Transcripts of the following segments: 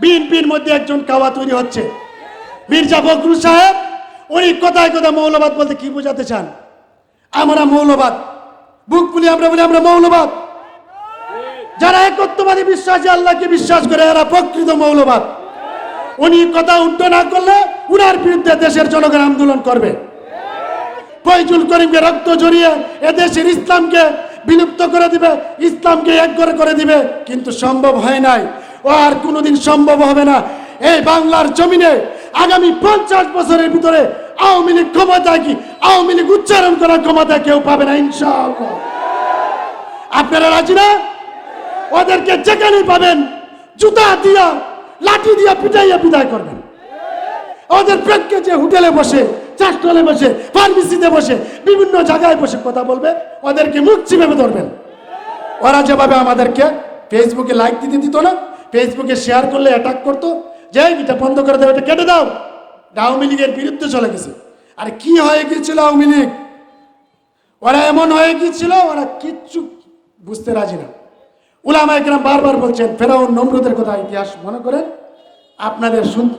বিএনপির মধ্যে একজন কাওয়া তৈরি হচ্ছে। মির্জা ফখরুল সাহেব, উনি কোথায় কোথায় মৌলবাদ বলতে কি বোঝাতে চান? আমরা মৌলবাদ। বুক ফুলি আমরা বলি, আমরা মৌলবাদ। যারা একত্ববাদী বিশ্বাসী, আল্লাহকে বিশ্বাস করে, এরা প্রকৃত মৌলবাদ। উনি কথা উল্টো না করলে উনার বিরুদ্ধে দেশের জনগণ আন্দোলন করবে। ফৈজুল করিমকে রক্ত জড়িয়ে এদেশের ইসলামকে বিলুপ্ত করে দিবে, ইসলামকে এক করে করে দিবে, কিন্তু সম্ভব হয় নাই। ও আর কোনোদিন সম্ভব হবে না। এই বাংলার জমিনে আগামী পঞ্চাশ বছরের ভিতরে আওয়ামী লীগ ক্ষমতায় কি? আওয়ামী লীগ উচ্চারণ করার ক্ষমতা কেউ পাবে না, ইনশাআল্লাহ। আপনারা রাজি না? ওদেরকে যেখানেই পাবেন, জুতা দিয়া, লাঠি দিয়া পিটাইয়া বিদায় করবেন। ওদের প্রেক্ষে যে হোটেলে বসে চারটলে বসে, ফার্মেসিতে বসে, বিভিন্ন জায়গায় বসে কথা বলবে, ওদেরকে মুখ চিপে ধরবেন। ওরা যেভাবে আমাদেরকে ফেসবুকে লাইক দিতে দিত না ফেসবুকে শেয়ার করলে অ্যাটাক করতো। যে এটা বন্ধ করে দেবে, এটা কেটে দাও। আওয়ামী লীগের বিরুদ্ধে চলে গেছে। আর কি হয়ে গিয়েছিল আওয়ামী লীগ? ওরা এমন হয়ে গিয়েছিল ওরা কিচ্ছু বুঝতে রাজি না। উলামা একরাম বারবার বলছেন, ফেরাউন নমরুদের কথা ইতিহাস মনে করেন? আপনাদের সুন-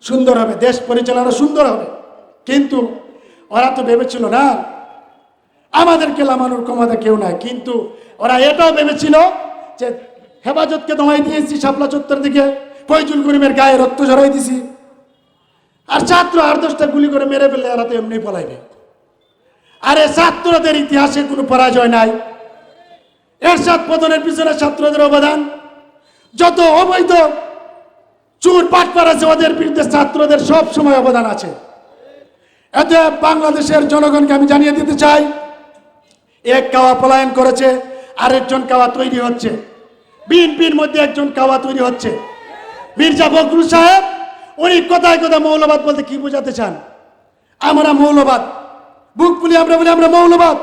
সুন্দর হবে, দেশ পরিচালনা সুন্দর হবে। কিন্তু ওরা তো ভেবেছিল না, আমাদেরকে লামানোর ক্ষমতা কেউ নাই। কিন্তু ওরা এটাও ভেবেছিল যে হেফাজতকে দমাই দিয়েছি শাপলা চত্বর দিকে। ফৈজুল করিমের গায়ে রক্ত ঝরাই দিছি। আর ছাত্র আর দশটা গুলি করে মেরে ফেললে এরা তো এমনি পলাইবে আরে ছাত্রদের ইতিহাসে কোনো পরাজয় নাই। এরশাদ পতনের পিছনে ছাত্রদের অবদান। যত অবৈধ চুর পাটপার আছে, ওদের বিরুদ্ধে ছাত্রদের সব সময় অবদান আছে। এতে বাংলাদেশের জনগণকে আমি জানিয়ে দিতে চাই, এক কাওয়া পলায়ন করেছে, আরেকজন কাওয়া তৈরি হচ্ছে। বিএনপির মধ্যে একজন কাওয়া তৈরি হচ্ছে। মির্জা ফখরুল সাহেব, উনি কথায় কোথায় মৌলবাদ বলতে কি বোঝাতে চান? আমরা মৌলবাদ। বুক ফুলি আমরা বলি, আমরা মৌলবাদ।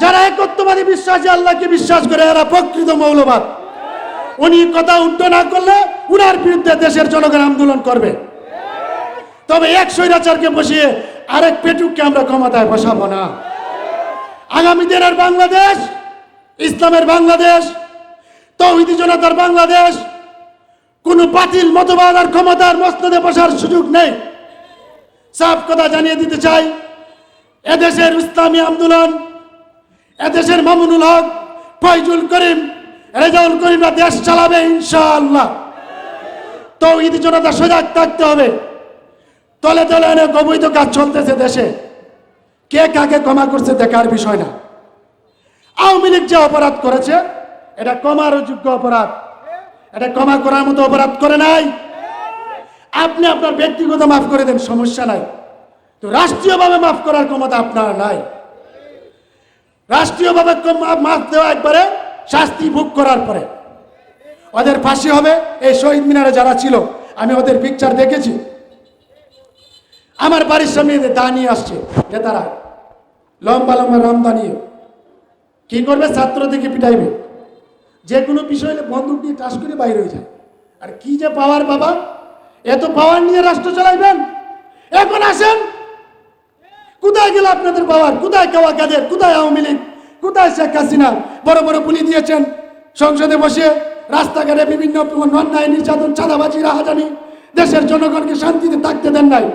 যারা একত্ববাদী বিশ্বাসী, আল্লাহকে বিশ্বাস করে, এরা প্রকৃত মৌলবাদ। উনি কথা উল্টো না করলে উনার বিরুদ্ধে দেশের জনগণ আন্দোলন করবে। তবে এক স্বৈরাচারকে বসিয়ে আরেক পেটুককে আমরা ক্ষমতায় বসাবো না। আগামী দিনের বাংলাদেশ, ইসলামের বাংলাদেশ তৌহিদি জনতার বাংলাদেশ, কোন বাতিল মতবাদ আর ক্ষমতার মস্তদে বসার সুযোগ নেই। সাফ কথা জানিয়ে দিতে চাই, এদেশের ইসলামী আন্দোলন, এদেশের মামুনুল হক, ফয়জুল করিম, রেজাউল করিমরা দেশ চালাবে ইনশাআল্লাহ। তৌহিদি জনতা সজাগ থাকতে হবে। তলে তলে অনেক অবৈধ কাজ চলতেছে দেশে। কে কাকে ক্ষমা করছে দেখার বিষয় না। আওয়ামী লীগ যে অপরাধ করেছে এটা ক্ষমার যোগ্য অপরাধ। এটা ক্ষমা করার মতো অপরাধ করে নাই। আপনি আপনার ব্যক্তিগত মাফ করে দেন, সমস্যা নাই। তো রাষ্ট্রীয়ভাবে মাফ করার ক্ষমতা আপনার নাই। রাষ্ট্রীয়ভাবে কম- মাফ দেওয়া একবারে শাস্তি ভোগ করার পরে। ওদের ফাঁসি হবে, এই শহীদ মিনারে যারা ছিল, আমি ওদের পিকচার দেখেছি। আমার বাড়ির সামনে দা নিয়ে আসছে নেতারা লম্বা লম্বা রামদা নিয়ে। কি করবে? ছাত্র থেকে পিটাইবে। যে কোনো বিষয় হলে বন্দুক দিয়ে টাস করে বাইরে হয়ে যায়। আর কি যে পাওয়ার বাবা, এত পাওয়ার নিয়ে রাষ্ট্র চালাইবেন? এখন আসেন। কোথায় গেল আপনাদের পাওয়ার? কোথায় কেওয়া কাদের? কোথায় আওয়ামী লীগ? কোথায় শেখ হাসিনা? বড় বড় পুলি দিয়েছেন। সংসদে বসে রাস্তাঘাটে বিভিন্ন অন্যায়, নির্যাতন, চাঁদাবাজি, রাহাজানি দেশের জনগণকে শান্তিতে থাকতে দেন নাই।